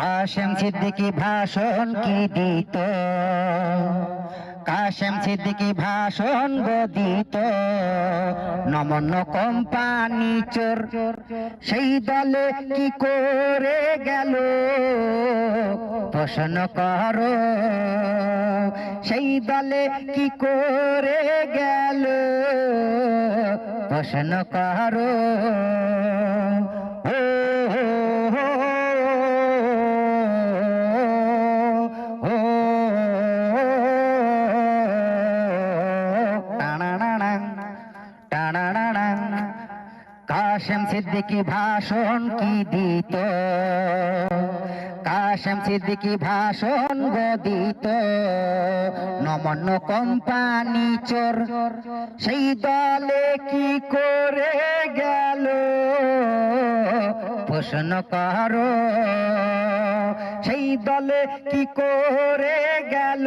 কাশেম সিদ্দিকি ভাষণ কি দিত? কাশেম সিদ্দিকি ভাষণ গো দিত। নমন্য কোম্পানি চোর, সেই দলে কি করে গেল? প্রশ্ন করো, সেই দলে কি করে গেল? প্রশ্ন করো। কাশেম সিদ্দিকি ভাষণ কি দিত? কাশেম সিদ্দিকি ভাষণ গো দিত। নমন্য কোম্পানি চোর, সেই দলে কি করে গেল? প্রশ্ন করো, সেই দলে কি করে গেল?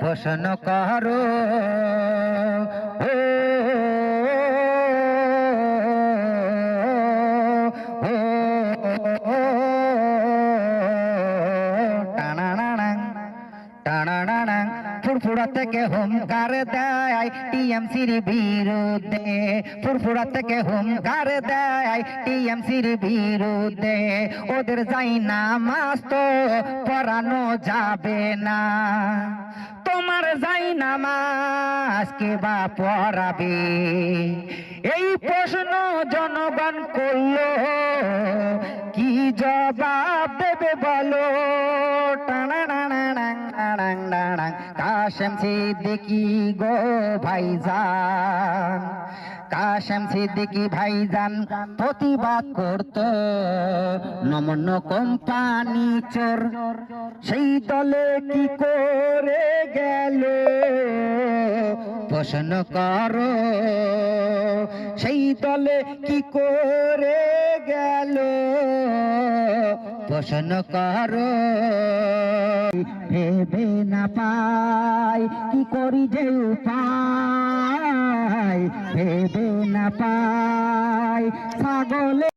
প্রশ্ন করো, ও ফুরফুরা থেকে হুমকার দেয়, টিএমসির বিরুদ্ধে। ফুরফুরা থেকে হুমকার দেয়, টিএমসির বিরুদ্ধে। ওদের যাই না মাস্ত পড়ানো যাবে না। তোমার যাই নামাজ কে বা পড়াবে? এই প্রশ্ন জনগণ করল, কি জবাব দেবে বলো। কাশেম সিদ্দিকি গো ভাইজান। কাশেম সিদ্দিকি ভাইজান প্রতিবাদ করত। নমন্য কোম্পানি চোর, সেই দলে কি করে গেল? প্রশ্ন করো, সেই দলে কি করে গেল। প্রশ্ন করো। ভেবে না পাই কি করি যে উপায়? ভেবে না পাই ছাগলে